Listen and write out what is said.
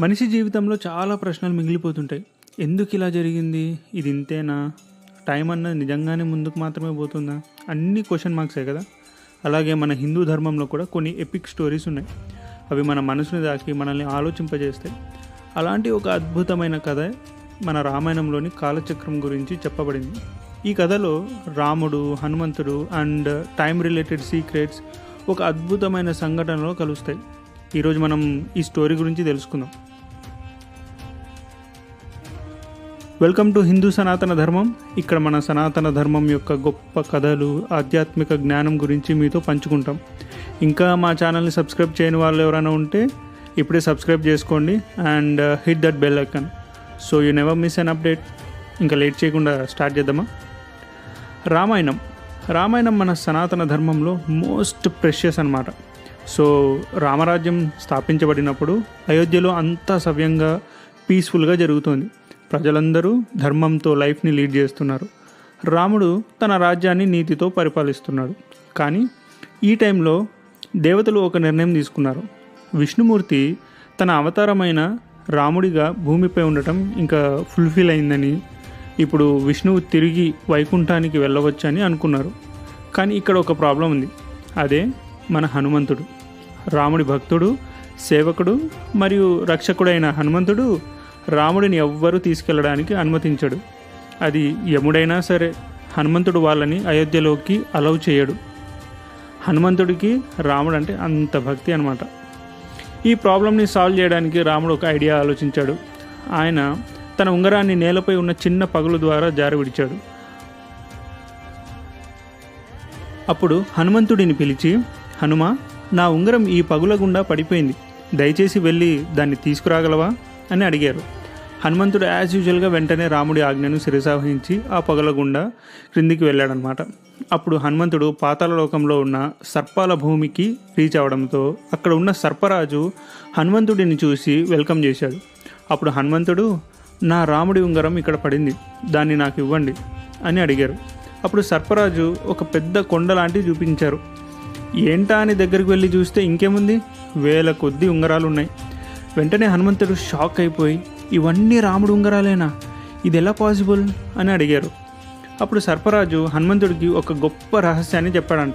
మనిషి జీవితంలో చాలా ప్రశ్నలు మిగిలిపోతుంటాయి. ఎందుకు ఇలా జరిగింది? ఇది ఇంతేనా? టైం అన్నది నిజంగానే ముందుకు మాత్రమే పోతుందా? అన్ని క్వశ్చన్ మార్క్సే కదా? అలాగే మన హిందూ ధర్మంలో కూడా కొన్ని ఎపిక్ స్టోరీస్ ఉన్నాయి. అవి మన మనసుని దాకి మనల్ని ఆలోచింపజేస్తాయి అలాంటి ఒక అద్భుతమైన కథ మన రామాయణంలోని కాలచక్రం గురించి చెప్పబడింది. ఈ కథలో రాముడు హనుమంతుడు అండ్ టైం రిలేటెడ్ సీక్రెట్స్ ఒక అద్భుతమైన సంఘటనలో కలుస్తాయి. ఈరోజు మనం ఈ స్టోరీ గురించి తెలుసుకుందాం. వెల్కమ్ టు హిందూ సనాతన ధర్మం ఇక్కడ మన సనాతన ధర్మం యొక్క గొప్ప కథలు ఆధ్యాత్మిక జ్ఞానం గురించి మీతో పంచుకుంటాం. ఇంకా మా ఛానల్ని సబ్స్క్రైబ్ చేయని వాళ్ళు ఎవరైనా ఉంటే ఇప్పుడే సబ్స్క్రైబ్ చేసుకోండి and hit that bell icon so you never miss an update ఇంకా లేట్ చేయకుండా స్టార్ట్ చేద్దామా? రామాయణం. రామాయణం మన సనాతన ధర్మంలో మోస్ట్ ప్రెషియస్ అన్నమాట. సో రామరాజ్యం స్థాపించబడినప్పుడు అయోధ్యలో అంతా సవ్యంగా పీస్ఫుల్గా జరుగుతోంది. ప్రజలందరూ ధర్మంతో లైఫ్ని లీడ్ చేస్తున్నారు. రాముడు తన రాజ్యాన్ని నీతితో పరిపాలిస్తున్నాడు. కానీ ఈ టైంలో దేవతలు ఒక నిర్ణయం తీసుకున్నారు. విష్ణుమూర్తి తన అవతారమైన రాముడిగా భూమిపై ఉండటం ఇంకా ఫుల్ఫిల్ అయిందని ఇప్పుడు విష్ణువు తిరిగి వైకుంఠానికి వెళ్ళవచ్చని అనుకున్నారు. కానీ ఇక్కడ ఒక ప్రాబ్లం ఉంది. అదే మన హనుమంతుడు. రాముడి భక్తుడు సేవకుడు మరియు రక్షకుడైన హనుమంతుడు రాముడిని ఎవ్వరూ తీసుకెళ్ళడానికి అనుమతించడు. అది యముడైనా సరే హనుమంతుడు వాళ్ళని అయోధ్యలోకి అలౌ చేయడు. హనుమంతుడికి రాముడు అంటే అంత భక్తి అనమాట ఈ ప్రాబ్లమ్ని సాల్వ్ చేయడానికి రాముడు ఒక ఐడియా ఆలోచించాడు. ఆయన తన ఉంగరాన్ని నేలపై ఉన్న చిన్న పగులు ద్వారా జారి విడిచాడు. అప్పుడు హనుమంతుడిని పిలిచి హనుమ నా ఉంగరం ఈ పగుల గుండా పడిపోయింది. దయచేసి వెళ్ళి దాన్ని తీసుకురాగలవా? అని అడిగారు. హనుమంతుడు యాజ్ యూజువల్గా వెంటనే రాముడి ఆజ్ఞను శిరసావహించి ఆ పగల గుండా క్రిందికి వెళ్ళాడనమాట అప్పుడు హనుమంతుడు పాతాల లోకంలో ఉన్న సర్పాల భూమికి రీచ్ అవడంతో అక్కడ ఉన్న సర్పరాజు హనుమంతుడిని చూసి వెల్కమ్ చేశాడు. అప్పుడు హనుమంతుడు నా రాముడి ఉంగరం ఇక్కడ పడింది దాన్ని నాకు ఇవ్వండి అని అడిగారు. అప్పుడు సర్పరాజు ఒక పెద్ద కొండ లాంటివి చూపించారు. ఏంటా అని దగ్గరికి వెళ్ళి చూస్తే ఇంకేముంది? వేల కొద్ది ఉంగరాలు ఉన్నాయి వెంటనే హనుమంతుడు షాక్ అయిపోయి ఇవన్నీ రాముడు ఉంగరాలేనా? ఇది ఎలా పాసిబుల్? అని అడిగారు. అప్పుడు సర్పరాజు హనుమంతుడికి ఒక గొప్ప రహస్యాన్ని చెప్పాడంట.